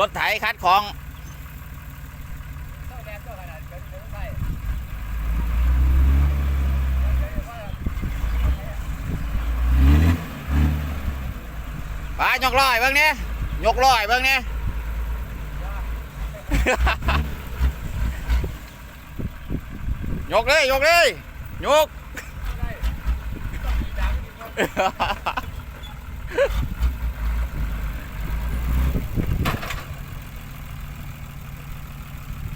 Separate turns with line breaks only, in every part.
รถไถคัดของ
เจ้าแดนเจ้าขนาดเป็นเป็นไทย
กลอยเบิ่งเนี่ยยกลอยเบิ่งเนี่ยยกเลยยกเลยยก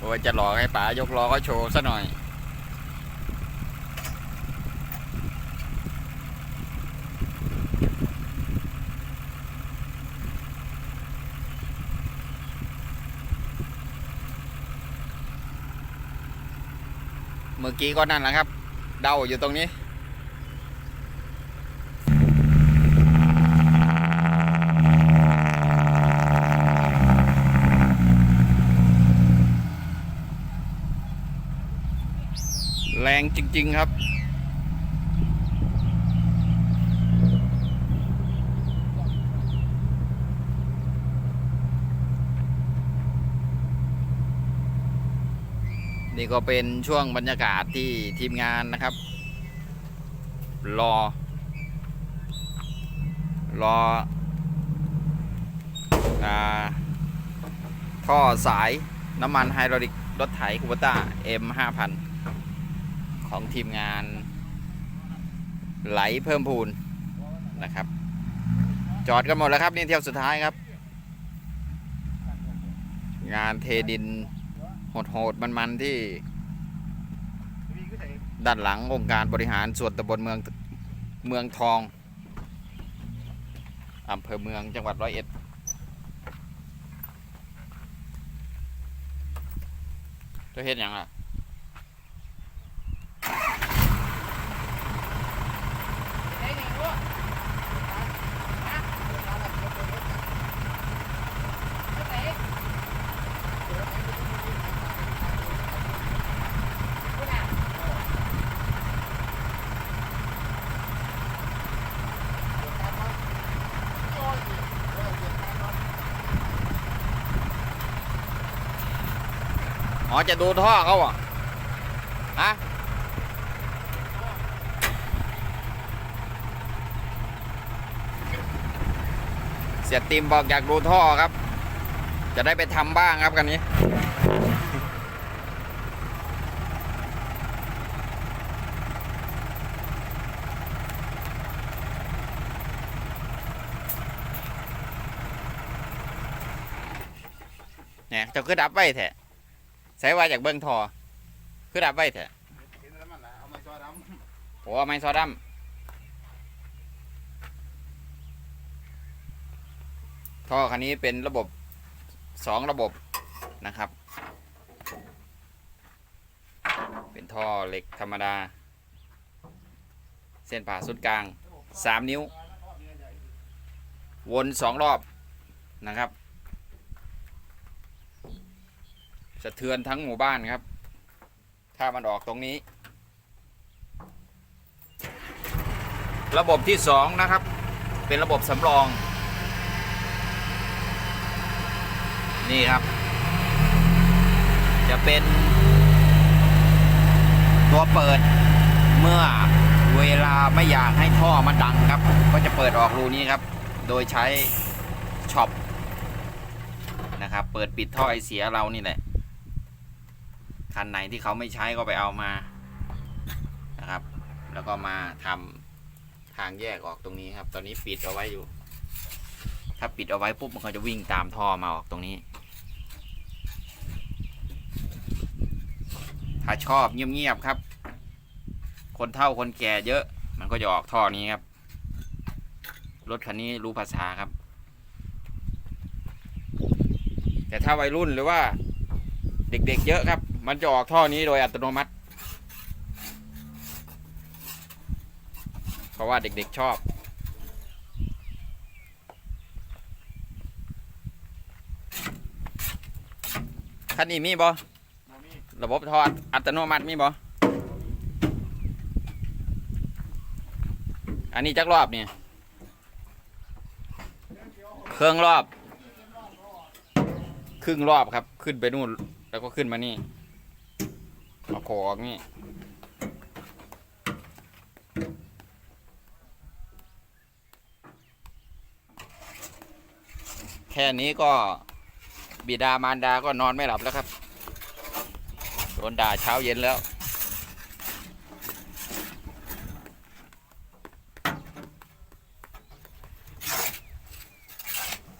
ว่าจะหลอกให้ป๋ายกล้อก็โชว์ซะหน่อย เมื่อกี้ก็นั่นแหละครับ เดาอยู่ตรงนี้ แรงจริง ๆ ครับ นี่ก็เป็นช่วงบรรยากาศที่ทีมงานนะครับ รอ รออาท่อสายน้ำมันไฮดรอลิกรถไถคูเปต้า M 5000 ของทีมงาน ไหลเพิ่มพูนนะครับ จอดกันหมดแล้วครับนี่เที่ยวสุดท้ายครับ งานเทดินโหดๆมันๆที่ด้านหลังองค์การบริหารส่วนตำบลเมืองเมืองทองอำเภอเมืองจังหวัดร้อยเอ็ด จะเห็นอย่างอะ
ไอ้นี่รู้ฮะไอ้เต๋คุณอะ
อ๋อจะดูท่อเขาอะฮะเสียติมบอกอยากดูท่อครับ จะได้ไปทำบ้างครับกันนี้เนี่ยจะคือดับไว้แท้ ใส่ว่าจากเบิ้งทอคือดับไว้แท้โอ้เอาไม้ซอดำท่อคันนี้เป็นระบบสองระบบนะครับ เป็นท่อเหล็กธรรมดา เส้นผ่าศูนย์กลางสามนิ้ว วนสองรอบนะครับ สะเทือนทั้งหมู่บ้านครับ ถ้ามันออกตรงนี้ ระบบที่สองนะครับ เป็นระบบสำรอง นี่ครับ จะเป็น ตัวเปิดเมื่อเวลาไม่อยากให้ท่อมันดังครับ ก็จะเปิดออกรูนี้ครับ โดยใช้ช็อปนะครับ เปิดปิดท่อไอเสียเรานี่แหละ คันไหนที่เขาไม่ใช้ก็ไปเอามานะครับ แล้วก็มาทำทางแยกออกตรงนี้ครับ ตอนนี้ปิดเอาไว้อยู่ ถ้าปิดเอาไว้ปุ๊บมันก็จะวิ่งตามท่อมาออกตรงนี้ ถ้าชอบเงียบๆครับ คนเฒ่าคนแก่เยอะ มันก็จะออกท่อนี้ครับ รถคันนี้รู้ภาษาครับ แต่ถ้าวัยรุ่นหรือว่า เด็กๆเยอะครับ มันจะออกท่อนี้โดยอัตโนมัติ เพราะว่าเด็กๆชอบ คันนี้มีบ่ระบบท่ออัตโนมัติมีบ่อันนี้จักรอบเนี่ยเครื่องรอบ ครึ่งรอบครับ ขึ้นไปนู่น แล้วก็ขึ้นมานี่ เอาโขออกนี่แค่นี้ก็บิดามารดาก็นอนไม่หลับแล้วครับโดนด่าเช้าเย็นแล้ว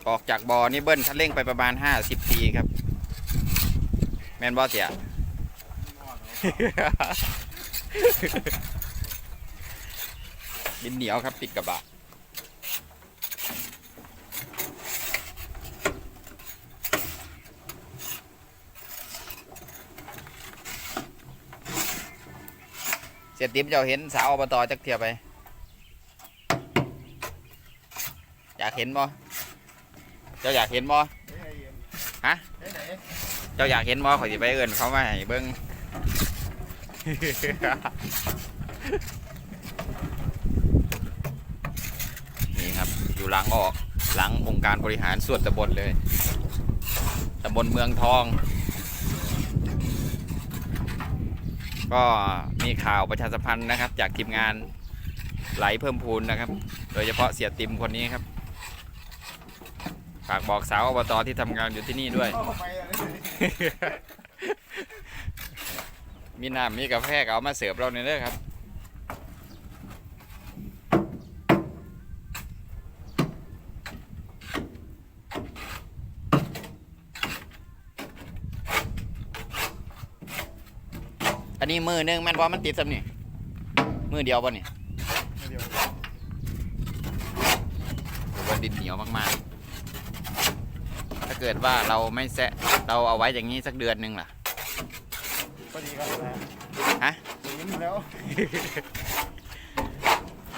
ออกจากบ่อนี่เบิ้ลคันเร่งไปประมาณ 50ปีครับ แมนบอสเสีย ดินเหนียวครับติดกระบะเสียติ๊บจ้าเห็นสาวอบตจักเทียไป อยากเห็นบ่เจ้าอยากเห็นบ่ฮะ เจ้าอยากเห็นบ่ขอสิไปเอิ้นเขามาให้เบิ่ง นี่ครับอยู่หลังออกหลังองค์การบริหารส่วนตำบลเลยตำบลเมืองทอง ก็มีข่าวประชาสัมพันธ์นะครับ จากทีมงานไหลเพิ่มพูนนะครับ โดยเฉพาะเสียติมคนนี้ครับฝากบอกสาวอบตที่ทำงานอยู่ที่นี่ด้วย
เข้าไปอะไร
มีน้ำมีกาแฟก็เอามาเสิร์ฟเราเนี่ยเด้อครับอันนี้มือหนึงแมันบอมันติดสำนี่มือเดียวป่ะนี่
ยว
ว่าดินเหนียวมากๆ ถ้าเกิดว่าเราไม่แซะเราเอาไว้อย่างนี้สักเดือนหนึงล่ะ
พอดีครับนะ
ฮะ
ยิ้มแล้ว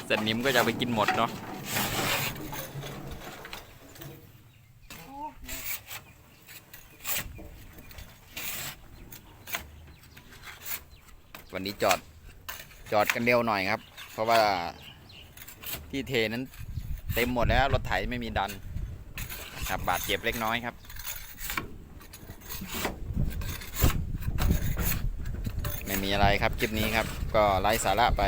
สนิมก็จะเอาไปกินหมดเนาะวันนี้จอดจอดกันเร็วหน่อยครับ เพราะว่าที่เทนั้นเต็มหมดแล้วรถไถไม่มีดันครับบาดเจ็บเล็กน้อยครับ ไม่มีอะไรครับคลิปนี้ครับ ก็ไร้สาระไป